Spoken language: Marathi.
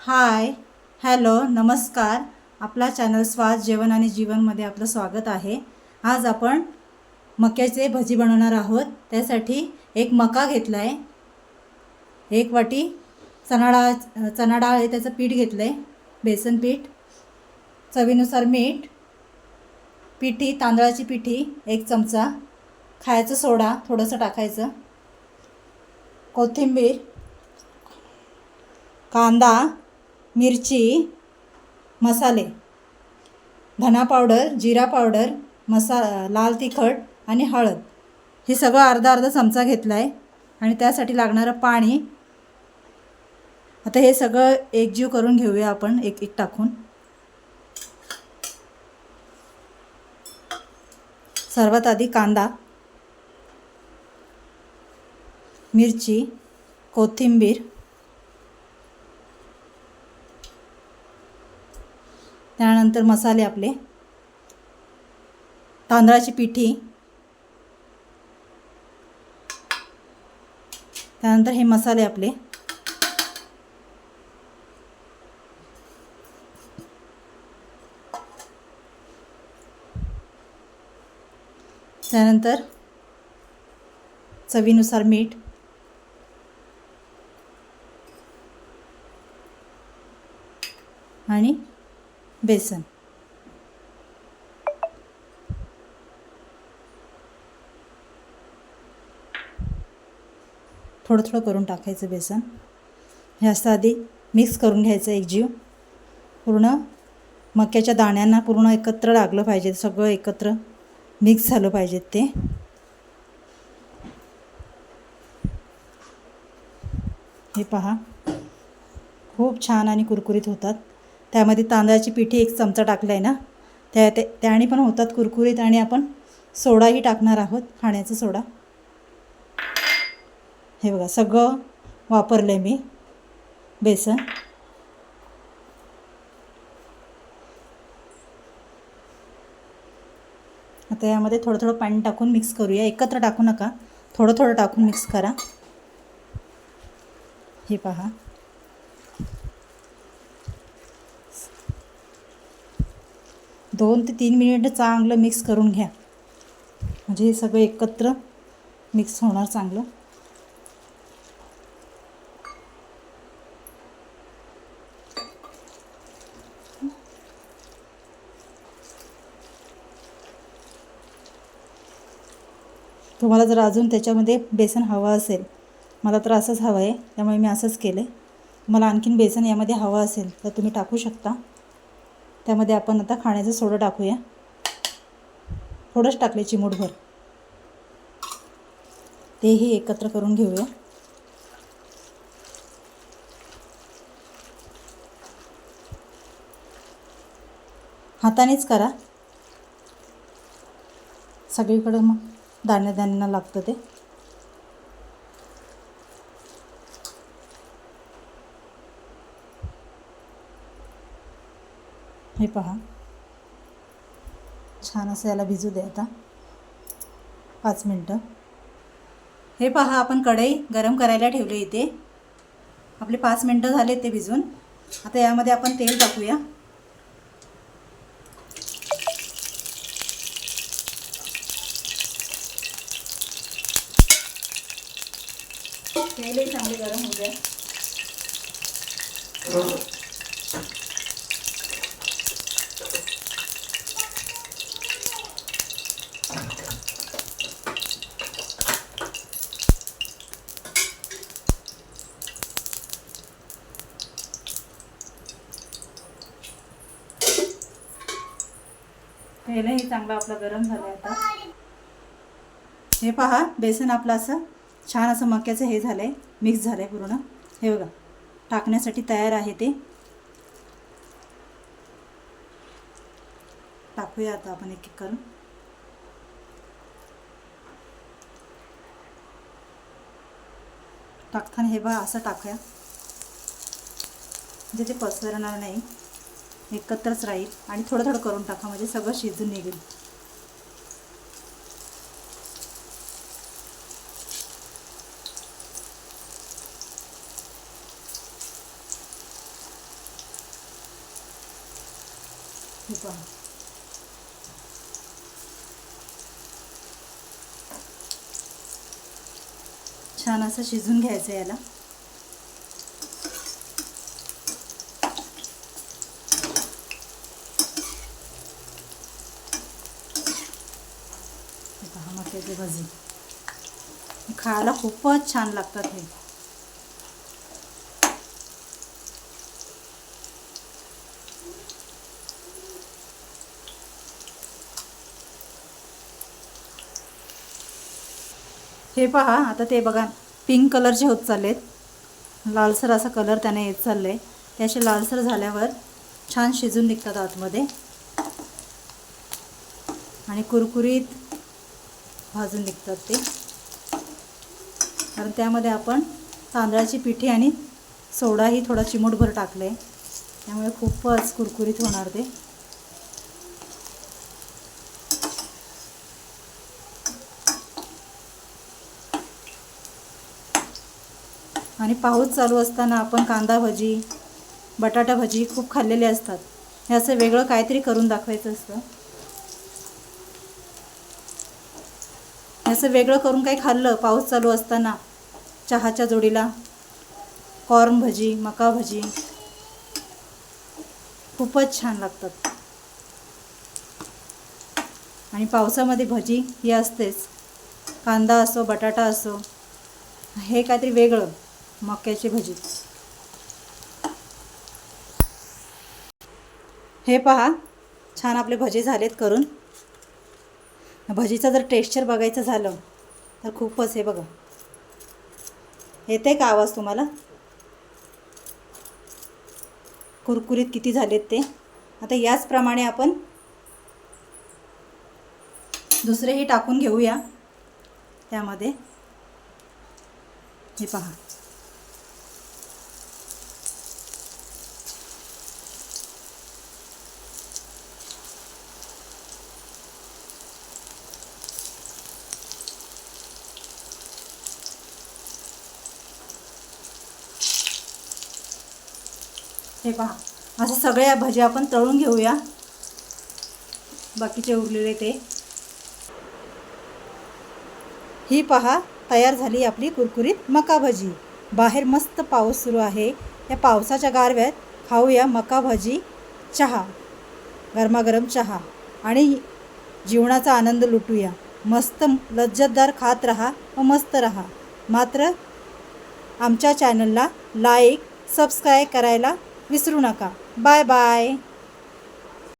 हाय हॅलो नमस्कार. आपला चॅनल स्वाद जेवण आणि जीवनमध्ये आपलं स्वागत आहे. आज आपण मक्याचे भजी बनवणार आहोत. त्यासाठी एक मका घेतला आहे एक वाटी चणा डाळ चणा डाळ आहे त्याचं पीठ घेतलं आहे बेसन पीठ चवीनुसार मीठ पिठी तांदळाची पिठी एक चमचा. खायचं सोडा थोडंसं टाकायचं. कोथिंबीर कांदा मिरची मसाले. धना पावडर जिरा पावडर मसा लाल तिखट आणि हळद. हे सगळं अर्धा अर्धा चमचा घेतला आहे आणि त्यासाठी लागणारं पाणी. आता हे सगळं एकजीव करून घेऊया आपण एक एक टाकून. सर्वात आधी कांदा मिरची कोथिंबीर त्यानंतर मसाले आपले. तांदळाची पिठी. त्यानंतर हे मसाले आपले. त्यानंतर चवीनुसार मीठ. आणि बेसन. थोडं थोडं करून टाकायचं बेसन. हे असं आधी मिक्स करून घ्यायचं एकजीव पूर्ण मक्याच्या दाण्यांना पूर्ण एकत्र लागलं पाहिजे सगळं एकत्र मिक्स झालं पाहिजेत ते. हे पहा. खूप छान आणि कुरकुरीत होतात. त्यामध्ये तांदळाची पिठी एक चमचा टाकला आहे ना? त्या ते त्याने पण होतात कुरकुरीत आणि आपण सोडाही टाकणार आहोत खाण्याचा सोडा. हे बघा सगळं वापरलं आहे मी. बेसन. आता यामध्ये थोडं थोडं पाणी टाकून मिक्स करूया. एकत्र टाकू नका. थोडं थोडं टाकून मिक्स करा. हे पहा. दोन ते तीन मिनिटं चांगलं मिक्स करून घ्या. म्हणजे हे सगळं एकत्र मिक्स होणार चांगलं. तुम्हाला जर अजून त्याच्यामध्ये बेसन हवं असेल मला तर असंच हवं आहे त्यामुळे मी असंच केलं आहे मला आणखीन बेसन यामध्ये हवं असेल तर तुम्ही टाकू शकता. त्यामध्ये आपण आता खाण्याचं सोडं टाकूया. थोडंच टाकले चिमूटभर. तेही एकत्र करून घेऊया. हातानेच करा. सगळीकडं मग दाण्या दाण्यांना लागतं ते. हे पहा. छान असं याला भिजू दे आता. पाच मिनटं. हे पहा आपण कढई गरम करायला ठेवले इथे. आपले पाच मिनटं झाले ते भिजून. आता यामध्ये आपण तेल टाकूया. तेलही चांगले गरम होऊ द्या. तेलही चांगलं आपलं गरम झालं आता. हे पहा बेसन आपलं असं छान असं मक्याचं हे झालं आहे मिक्स झालं आहे पूर्ण. हे बघा टाकण्यासाठी तयार आहे ते. टाकूया आता आपण एक एक करून. टाकताना हे बघा असं टाकूया. म्हणजे ते पसरणार नाही. एकत्रच राहील आणि थोडं थोडं करून टाका म्हणजे सगळं शिजून निघेल. छान असं शिजून घ्यायचं याला. हे भाजी. खायला खूपच छान लागतात हे. हे पहा आता ते बघा पिंक कलरचे होत चाललेत. लालसर असा कलर त्याने येत चाललंय. ते असे लालसर झाल्यावर छान शिजून निघतात आतमध्ये. आणि कुरकुरीत भाजून निघतात ते. कारण त्यामध्ये आपण तांदळाची पिठी आणि सोडाही थोडा चिमूटभर टाकलं आहे त्यामुळे खूपच कुरकुरीत होणार ते. आणि पाऊस चालू असताना आपण कांदा भजी बटाटा भजी खूप खाल्लेले असतात. हे असं वेगळं काहीतरी करून दाखवायचं असतं. असं वेगळं करून काही खाल्लं पाऊस चालू असताना चहाच्या जोडीला कॉर्न भजी मका भजी. खूपच छान लागतात. आणि पावसामध्ये भजी ही असतेच. कांदा असो बटाटा असो हे काहीतरी वेगळं मक्याची भजी. हे पहा छान आपले भजी झालेत करून. भजीचं जर टेक्स्चर बघायचं झालं तर खूपच हे बघा. येते का आवाज तुम्हाला? कुरकुरीत किती झालेत ते? आता याचप्रमाणे आपण दुसरेही टाकून घेऊया त्यामध्ये. हे पहा. हे पहा. अशा सगळ्या भज्या आपण तळून घेऊया. बाकीचे उरलेले ते. ही पहा तयार झाली आपली कुरकुरीत मका भाजी. बाहेर मस्त पाऊस सुरू आहे. या पावसाच्या गारव्यात खाऊया मका भाजी चहा गरमागरम चहा. आणि जीवनाचा आनंद लुटूया. मस्त लज्जतदार खात रहा व मस्त रहा. मात्र आमच्या चॅनलला लाईक सबस्क्राईब करायला विसरू नका. Bye bye.